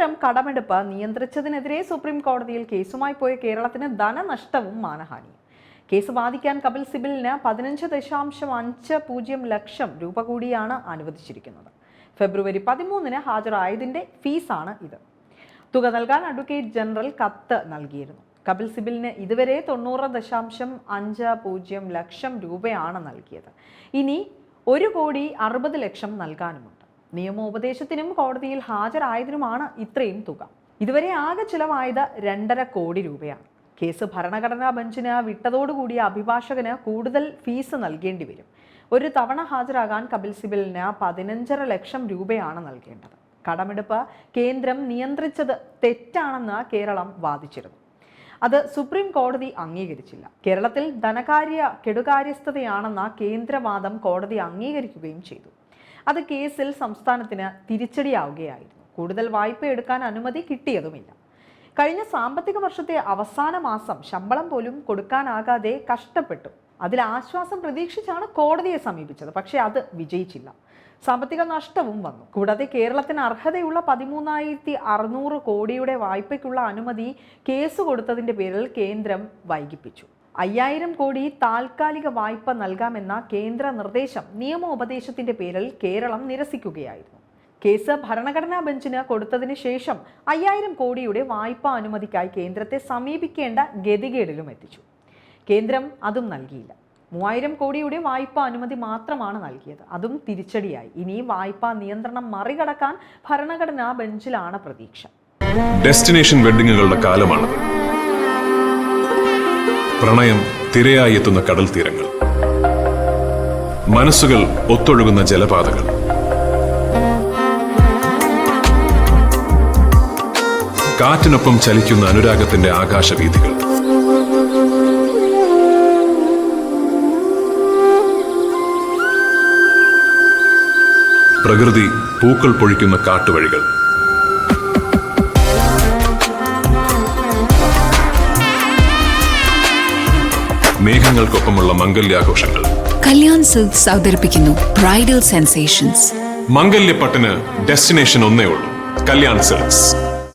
കേന്ദ്രം കടമെടുപ്പ് നിയന്ത്രിച്ചതിനെതിരെ സുപ്രീം കോടതിയിൽ കേസുമായി പോയ കേരളത്തിന് ധനനഷ്ടവും മാനഹാനിയും. കേസ് ബാധിക്കാൻ കപിൽ സിബിലിന് പതിനഞ്ച് ദശാംശം അഞ്ച് പൂജ്യം ലക്ഷം രൂപ കൂടിയാണ് അനുവദിച്ചിരിക്കുന്നത്. ഫെബ്രുവരി പതിമൂന്നിന് ഹാജരായതിന്റെ ഫീസാണ് ഇത്. തുക നൽകാൻ അഡ്വക്കേറ്റ് ജനറൽ കത്ത് നൽകിയിരുന്നു. കപിൽ സിബിലിന് ഇതുവരെ തൊണ്ണൂറ് ദശാംശം അഞ്ച് പൂജ്യം ലക്ഷം രൂപയാണ് നൽകിയത്. ഇനി ഒരു കോടി അറുപത് ലക്ഷം നൽകാനുമുണ്ട്. നിയമോപദേശത്തിനും കോടതിയിൽ ഹാജരായതിനുമാണ് ഇത്രയും തുക. ഇതുവരെ ആകെ ചിലവായത് രണ്ടര കോടി രൂപയാണ്. കേസ് ഭരണഘടനാ ബെഞ്ചിന് വിട്ടതോടുകൂടി അഭിഭാഷകന് കൂടുതൽ ഫീസ് നൽകേണ്ടി വരും. ഒരു തവണ ഹാജരാകാൻ കപിൽ സിബിലിന് പതിനഞ്ചര ലക്ഷം രൂപയാണ് നൽകേണ്ടത്. കടമെടുപ്പ് കേന്ദ്രം നിയന്ത്രിച്ചത് തെറ്റാണെന്ന് കേരളം വാദിച്ചിരുന്നു. അത് സുപ്രീം കോടതി അംഗീകരിച്ചില്ല. കേരളത്തിൽ ധനകാര്യ കെടുകാര്യസ്ഥതയാണെന്ന കേന്ദ്രവാദം കോടതി അംഗീകരിക്കുകയും ചെയ്തു. അത് കേസിൽ സംസ്ഥാനത്തിന് തിരിച്ചടിയാവുകയായിരുന്നു. കൂടുതൽ വായ്പ എടുക്കാൻ അനുമതി കിട്ടിയതുമില്ല. കഴിഞ്ഞ സാമ്പത്തിക വർഷത്തെ അവസാന മാസം ശമ്പളം പോലും കൊടുക്കാനാകാതെ കഷ്ടപ്പെട്ടു. അതിൽ ആശ്വാസം പ്രതീക്ഷിച്ചാണ് കോടതിയെ സമീപിച്ചത് പക്ഷേ അത് വിജയിച്ചില്ല. സാമ്പത്തിക നഷ്ടവും വന്നു. കൂടാതെ കേരളത്തിന് അർഹതയുള്ള പതിമൂന്നായിരത്തി അറുന്നൂറ് കോടിയുടെ വായ്പയ്ക്കുള്ള അനുമതി കേസ് കൊടുത്തതിന്റെ പേരിൽ കേന്ദ്രം വൈകിപ്പിച്ചു. അയ്യായിരം കോടി താൽക്കാലിക വായ്പ നൽകാമെന്ന കേന്ദ്ര നിർദ്ദേശം നിയമോപദേശത്തിന്റെ പേരിൽ കേരളം നിരസിക്കുകയായിരുന്നു. കേസ് ഭരണഘടനാ ബെഞ്ചിന് കൊടുത്തതിന് ശേഷം അയ്യായിരം കോടിയുടെ വായ്പാ അനുമതിക്കായി കേന്ദ്രത്തെ സമീപിക്കേണ്ട ഗതികേടിലും എത്തിച്ചു. കേന്ദ്രം അതും നൽകിയില്ല. മൂവായിരം കോടിയുടെ വായ്പാ അനുമതി മാത്രമാണ് നൽകിയത്. അതും തിരിച്ചടിയായി. ഇനി വായ്പാ നിയന്ത്രണം മറികടക്കാൻ ഭരണഘടനാ ബെഞ്ചിലാണ് പ്രതീക്ഷ. ഡെസ്റ്റിനേഷൻ വെഡിങ്ങുകളുടെ കാലമാണത്. പ്രണയം തിരയായി എത്തുന്ന കടൽ തീരങ്ങൾ. മനസ്സുകൾ ഒത്തൊഴുകുന്ന ജലപാതകൾ. കാറ്റിനൊപ്പം ചലിക്കുന്ന അനുരാഗത്തിന്റെ ആകാശവീഥികൾ. പ്രകൃതി പൂക്കൾ പൊഴിക്കുന്ന കാട്ടുവഴികൾ. മേഘങ്ങൾക്കൊപ്പമുള്ള മംഗല്യാഘോഷങ്ങൾ. കല്യാൺ സിൽക്സ് അവതരിപ്പിക്കുന്നു ബ്രൈഡൽ സെൻസേഷൻസ്. മംഗല്യപ്പട്ടിന് ഡെസ്റ്റിനേഷൻ ഒന്നേ ഉള്ളൂ. കല്യാൺ സിൽക്സ്.